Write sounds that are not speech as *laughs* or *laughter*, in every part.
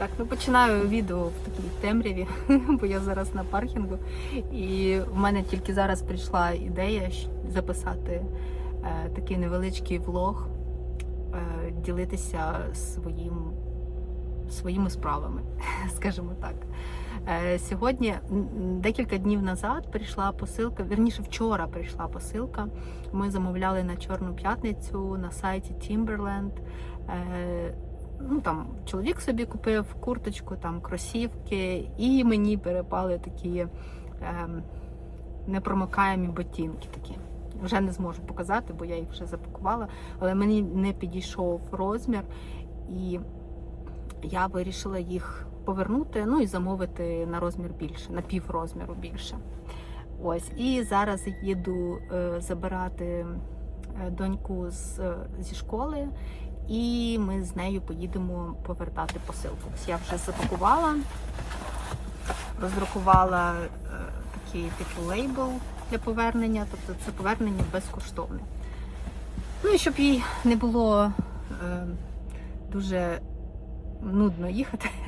Так, ну починаю відео в такій темряві, *laughs* бо я зараз на паркінгу. І в мене тільки зараз прийшла ідея записати е, такий невеличкий влог, е, ділитися своїм, своїми справами, *laughs* скажімо так. Е, Сьогодні, декілька днів назад, прийшла посилка, вірніше, вчора прийшла посилка. Ми замовляли на Чорну п'ятницю на сайті Timberland. Е, Ну там чоловік собі купив курточку, там кросівки, і мені перепали такі ем, непромокаємі ботинки. Такі. Вже не зможу показати, бо я їх вже запакувала, але мені не підійшов розмір, і я вирішила їх повернути, ну і замовити на розмір більше, на пів розміру більше. Ось, і зараз їду е, забирати е, доньку з, е, зі школи, і ми з нею поїдемо повертати посилку. Я вже запакувала, роздрукувала е, такий типу лейбл для повернення, тобто це повернення безкоштовне. Ну і щоб їй не було е, дуже нудно їхати. *laughs*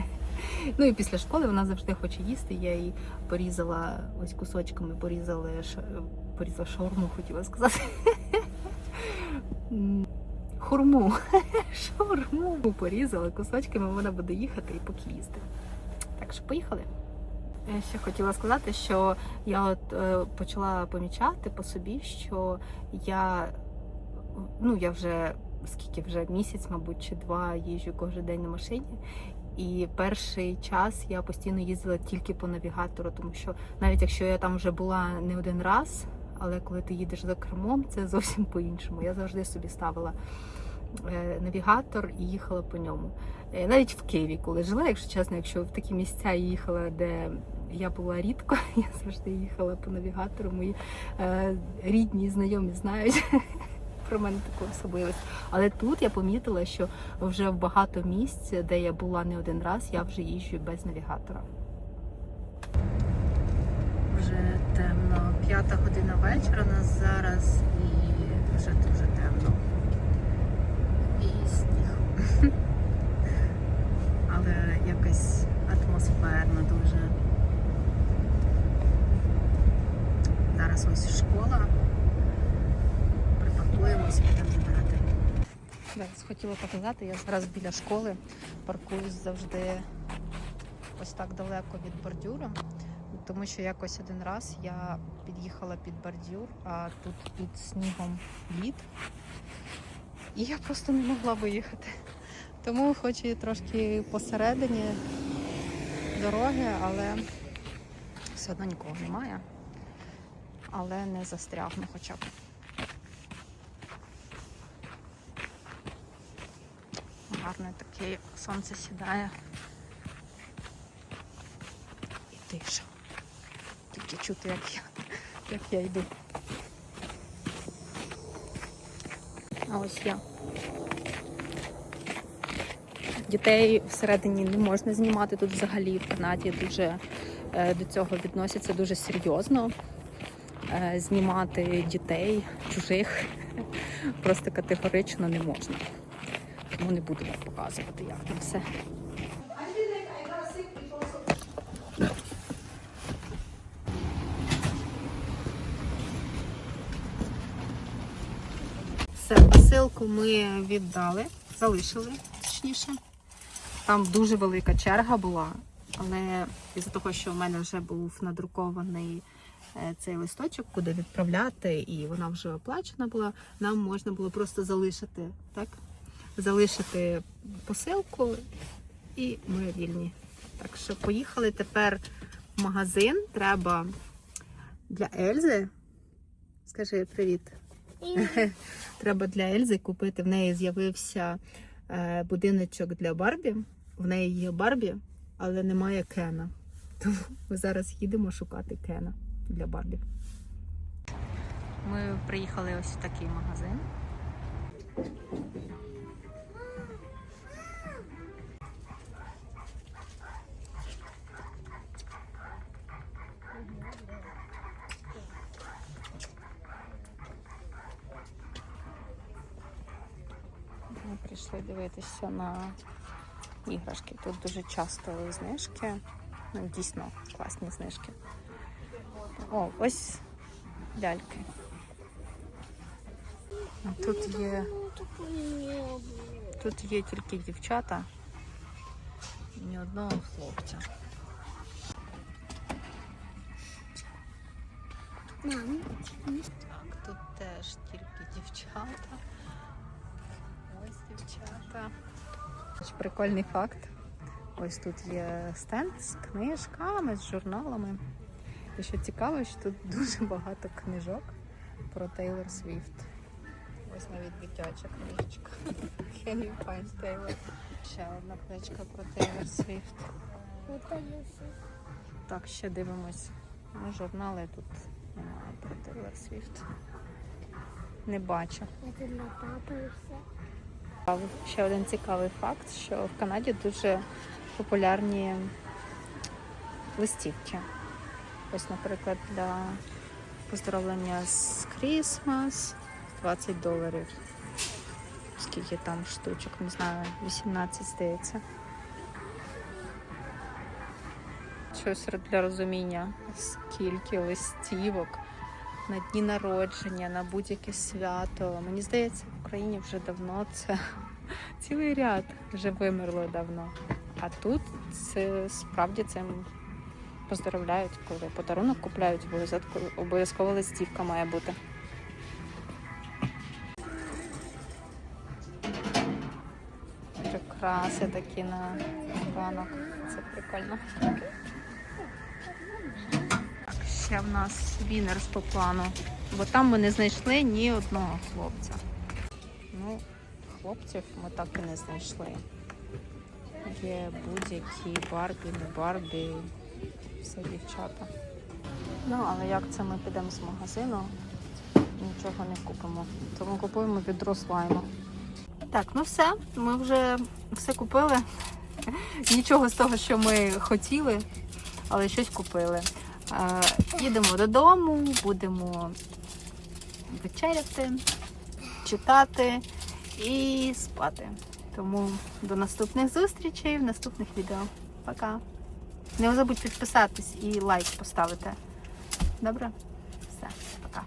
Ну і після школи вона завжди хоче їсти. Я їй порізала ось кусочками, порізала, порізала шаурму, хотіла сказати. *laughs* Хурму. *laughs* Шаурму порізала кусочками, вона буде їхати і поки їсти. Так що поїхали. Я ще хотіла сказати, що я от е, почала помічати по собі, що я ну я вже скільки вже місяць, мабуть, чи два їжджу кожен день на машині. І перший час я постійно їздила тільки по навігатору, тому що навіть якщо я там вже була не один раз, але коли ти їдеш за кермом, це зовсім по-іншому. Я завжди собі ставила е, навігатор і їхала по ньому. Е, Навіть в Києві, коли жила, якщо чесно, якщо в такі місця їхала, де я була рідко, *laughs* я завжди їхала по навігатору. Мої е, рідні знайомі знають *laughs* про мене таку особливість. Але тут я помітила, що вже в багато місць, де я була не один раз, я вже їжджу без навігатора. Вже темно, п'ята година вечора нас зараз і вже дуже темно. І сніг. *laughs* Але якось атмосферно дуже. Зараз ось школа. Припакуємось, підемо забирати. Зараз хотіла показати, я зараз біля школи паркуюсь завжди ось так далеко від бордюру, тому що якось один раз я під'їхала під бордюр, а тут під снігом лід, і я просто не могла виїхати. Тому хоч і трошки посередині дороги, але все одно нікого немає. Але не застрягну хоча б. Гарне таке сонце сідає. І тиша. Тільки чути, як я, як я йду. А ось я. Дітей всередині не можна знімати тут взагалі в Канаді дуже е, до цього відносяться дуже серйозно. Е, Знімати дітей чужих просто категорично не можна. Тому не буду вам показувати, як там все. Все, посилку ми віддали, залишили, точніше. Там дуже велика черга була, але із-за того, що в мене вже був надрукований е, цей листочок, куди відправляти, і вона вже оплачена була, нам можна було просто залишити, так? Залишити посилку, і ми вільні. Так що поїхали тепер в магазин. Треба для Ельзи. Скажи привіт. *laughs* Треба для Ельзи купити. В неї з'явився е, будиночок для Барбі. В неї є Барбі, але немає Кена. Тому ми зараз їдемо шукати Кена для Барбі. Ми приїхали ось в такий магазин. Прийшли дивитися на іграшки. Тут дуже часто знижки. Ну, дійсно класні знижки. О, ось ляльки. Тут є, тут є тільки дівчата. Ні одного хлопця. Так, тут теж тільки дівчата. Ось дівчата. Ось Прикольний факт. Ось тут є стенд з книжками, з журналами. І що цікаво, що тут *laughs* дуже багато книжок про Тейлор Свіфт. Ось навіть дитяча книжечка. Can you find Taylor? Ще одна книжка про Тейлор Свіфт. Так, ще дивимось. Ну, журнали тут немає про Тейлор Свіфт. Не бачу. Папы и все. Ще один цікавий факт, що в Канаді дуже популярні листівки. Ось, наприклад, для поздоровлення з Крісмас 20 доларів. Скільки там штучок, не знаю, 18 здається. Щось для розуміння, скільки листівок на дні народження, на будь-яке свято. Мені здається, в Україні вже давно це *laughs* цілий ряд вже вимерло давно. А тут це справді цим поздоровляють, коли подарунок купляють, обов'язково листівка має бути. Прикраси такі на ранок. Це прикольно. Ще в нас вінерс по плану. Бо там ми не знайшли ні одного хлопця. Ну, хлопців ми так і не знайшли. Є будь-які Барбі, не Барбі, все дівчата. Ну, але як це ми підемо з магазину, нічого не купимо. Тому купуємо відро слайму. Так, ну все, ми вже все купили. *laughs* Нічого з того, що ми хотіли, але щось купили. Їдемо додому, будемо вечеряти, читати і спати. Тому до наступних зустрічей в наступних відео. Пока. Не забудь підписатись і лайк поставити. Добре? Все, пока.